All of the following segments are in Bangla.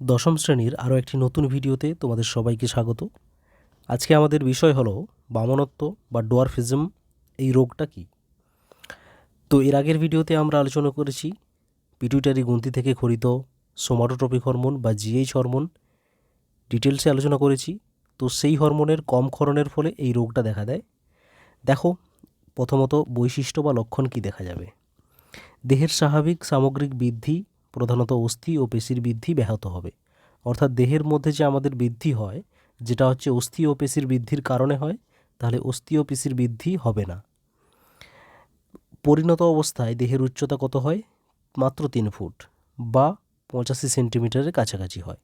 দশম শ্রেণির আরও একটি নতুন ভিডিওতে তোমাদের সবাইকে স্বাগত। আজকে আমাদের বিষয় হলো বামনত্ব বা ডোয়ারফিজম, এই রোগটা কি? তো এর আগের ভিডিওতে আমরা আলোচনা করেছি পিটুইটারি গ্রন্থি থেকে খরিত সোমাটোট্রপিক হরমোন বা জিএইচ হরমোন। ডিটেলসে আলোচনা করেছি, তো সেই হরমোনের কম ক্ষরণের ফলে এই রোগটা দেখা দেয়। দেখো, প্রথমত বৈশিষ্ট্য বা লক্ষণ কি দেখা যাবে? দেহের স্বাভাবিক সামগ্রিক বৃদ্ধি প্রধানত অস্থি ও পেশির বৃদ্ধি ব্যাহত হবে। অর্থাৎ দেহের মধ্যে যে আমাদের বৃদ্ধি হয়, যেটা হচ্ছে অস্থি ও পেশির বৃদ্ধির কারণে হয়, তাহলে অস্থি ও পেশির বৃদ্ধি হবে না। পরিণত অবস্থায় দেহের উচ্চতা কত হয়? মাত্র তিন ফুট বা পঁচাশি সেন্টিমিটারের কাছাকাছি হয়।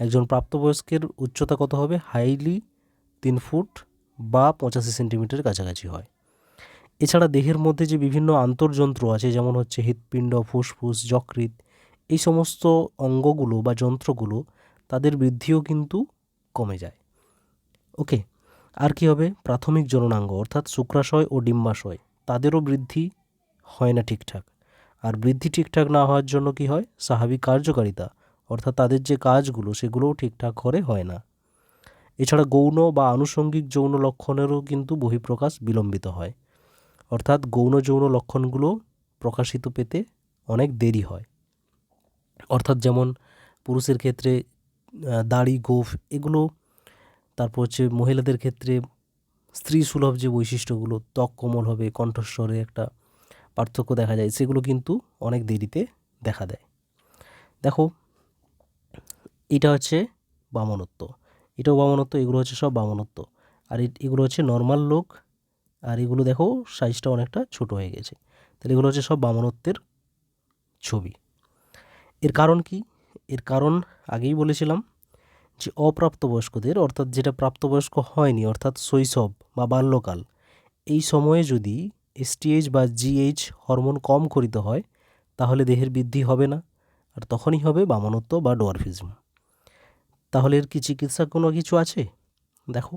একজন প্রাপ্তবয়স্কের উচ্চতা কত হবে? হাইলি তিন ফুট বা পঁচাশি সেন্টিমিটারের কাছাকাছি হয়। এছাড়া দেহের মধ্যে যে বিভিন্ন আন্তর্যন্ত্র আছে, যেমন হচ্ছে হৃৎপিণ্ড, ফুসফুস, যকৃৎ এই সমস্ত অঙ্গগুলো বা যন্ত্রগুলো তাদের বৃদ্ধিও কিন্তু কমে যায়। ওকে আর কি হবে? প্রাথমিক জননাঙ্গ, অর্থাৎ শুক্রাশয় ও ডিম্বাশয়, তাদেরও বৃদ্ধি হয় না ঠিকঠাক। আর বৃদ্ধি ঠিকঠাক না হওয়ার জন্য কি হয়? স্বাভাবিক কার্যকারিতা, অর্থাৎ তাদের যে কাজগুলো, সেগুলোও ঠিকঠাক করে হয় না। এছাড়া গৌণ বা আনুষঙ্গিক যৌন লক্ষণেরও কিন্তু বহিঃপ্রকাশ বিলম্বিত হয়। অর্থাৎ গৌণ যৌন লক্ষণগুলো প্রকাশিত পেতে অনেক দেরি হয়। অর্থাৎ যেমন পুরুষের ক্ষেত্রে দাড়ি, গোফ এগুলো, তারপর হচ্ছে মহিলাদের ক্ষেত্রে স্ত্রী সুলভ যে বৈশিষ্ট্যগুলো, ত্বক কোমল হবে, কণ্ঠস্বরে একটা পার্থক্য দেখা যায়, সেগুলো কিন্তু অনেক দেরিতে দেখা দেয়। দেখো, এটা হচ্ছে বামনত্ব। এটাও বামনত্ব, এগুলো হচ্ছে সব বামনত্ব। আর এগুলো হচ্ছে নর্মাল লোক, আর এগুলো দেখো সাইজটা অনেকটা ছোট হয়ে গেছে। তাহলে এগুলো হচ্ছে সব বামনত্বের ছবি। এর কারণ কি? এর কারণ আগেই বলেছিলাম যে অপ্রাপ্তবয়স্কদের, অর্থাৎ যেটা প্রাপ্তবয়স্ক হয়নি, অর্থাৎ শৈশব বা বাল্যকাল, এই সময়ে যদি এসটিএইচ বা জিএইচ হরমোন কম করিত হয়, তাহলে দেহের বৃদ্ধি হবে না, আর তখনই হবে বামনত্ব বা ডোয়ারফিজম। তাহলে এর কি চিকিৎসা কোনো কিছু আছে? দেখো,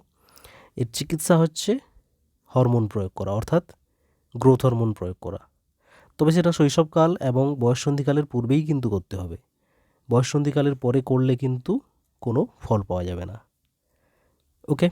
এর চিকিৎসা হচ্ছে হরমোন প্রয়োগ করা, অর্থাৎ গ্রোথ হরমোন প্রয়োগ করা। তবে সেটা শৈশবকাল এবং বয়সন্ধিকালের পূর্বেই কিন্তু করতে হবে। বয়সন্ধিকালের পরে করলে কিন্তু কোনো ফল পাওয়া যাবে না। ওকে